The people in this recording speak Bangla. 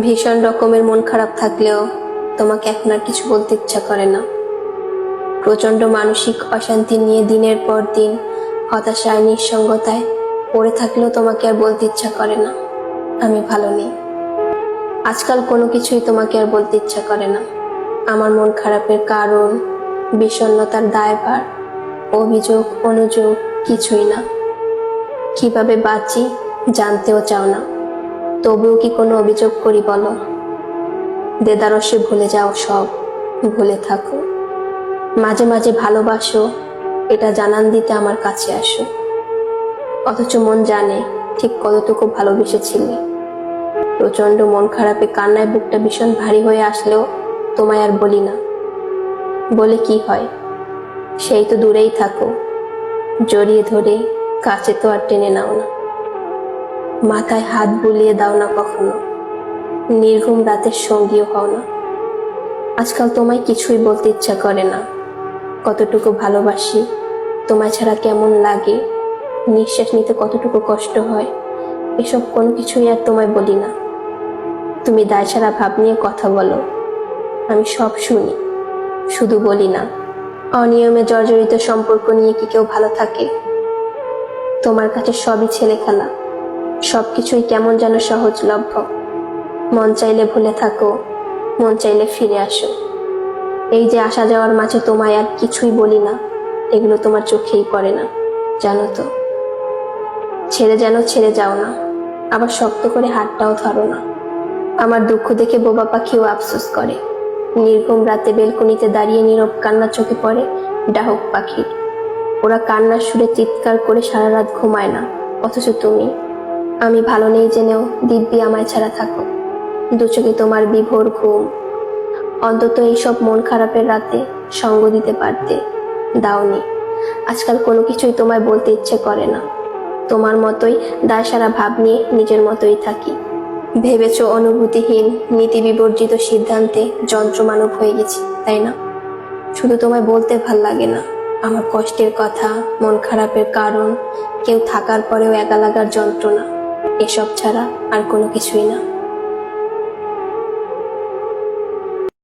ভীষণ রকমের মন খারাপ থাকলেও তোমাকে এখন আর কিছু বলতে ইচ্ছা করে না। প্রচণ্ড মানসিক অশান্তি নিয়ে দিনের পর দিন, হতাশায়, নিঃসঙ্গতায় পড়ে থাকলেও তোমাকে আর বলতে ইচ্ছা করে না। আমি ভালো নেই। আজকাল কোনো কিছুই তোমাকে আর বলতে ইচ্ছা করে না। আমার মন খারাপের কারণ, বিষণ্ণতার দায়ভার, অভিযোগ, অনুযোগ কিছুই না। কীভাবে বাঁচি জানতেও চাও না। তবুও কি কোনো অভিযোগ করি বলো? দেদারসে ভুলে যাও সব, ভুলে থাকো। মাঝে মাঝে ভালোবাসো, এটা জানান দিতে আমার কাছে আসো। অথচ মন জানে, ঠিক কতটুকু ভালোবেসেছিলে। প্রচণ্ড মন খারাপে কান্নায় বুকটা ভীষণ ভারী হয়ে আসলেও তোমায় আর বলি না। বলে কি হয়? সেই তো দূরেই থাকো। জড়িয়ে ধরে কাছে তো আর টেনে নাও না। মাথায় হাত বুলিয়ে দাও না কখনো। নির্ঘুম রাতের সঙ্গীও হও না। আজকাল তোমায় কিছুই বলতে ইচ্ছা করে না। কতটুকু ভালোবাসি, তোমায় ছাড়া কেমন লাগে? নিঃশ্বাস নিতে কতটুকু কষ্ট হয়, এসব কোনো কিছুই আর তোমায় বলি না। তুমি দায় ছাড়া ভাব নিয়ে কথা বলো। আমি সব শুনি, শুধু বলি না। অনিয়মে জর্জরিত সম্পর্ক নিয়ে কি কেউ ভালো থাকে? তোমার কাছে সবই ছেলে খেলা সবকিছুই কেমন যেন সহজলভ্য। মন চাইলে ভুলে থাকো, মন চাইলে ফিরে আসো। এই যে আসা যাওয়ার মাঝে তোমায় আর কিছুই বলি না, এগুলো তোমার চোখেই পড়ে না, জানো তো। ছেড়ে যেন ছেড়ে যাও না, আবার শক্ত করে হাতটাও ধরো না। আমার দুঃখ দেখে বোবা পাখিও আফসোস করে। নির্গম রাতে বেলকনিতে দাঁড়িয়ে নীরব কান্না চোখে পড়ে ডাহক পাখির। ওরা কান্নার সুরে চিৎকার করে সারা রাত ঘুমায় না, অথচ তুমি আমি ভালো নেই জেনেও দিব্যি আমায় ছাড়া থাকো। দু চোখে তোমার বিভোর ঘুম। অন্তত এইসব মন খারাপের রাতে সঙ্গ দিতে পারতে দাওনি। আজকাল কোনো কিছুই তোমায় বলতে ইচ্ছে করে না। তোমার মতোই দায় সারা ভাব নিয়ে নিজের মতোই থাকি। ভেবেছ অনুভূতিহীন নীতি বিবর্জিত সিদ্ধান্তে যন্ত্রমানব হয়ে গেছি, তাই না? শুধু তোমায় বলতে ভালো লাগে না। আমার কষ্টের কথা, মন খারাপের কারণ, কেউ থাকার পরেও একা লাগার যন্ত্রণা। এসব ছাড়া আর কোনো কিছুই না।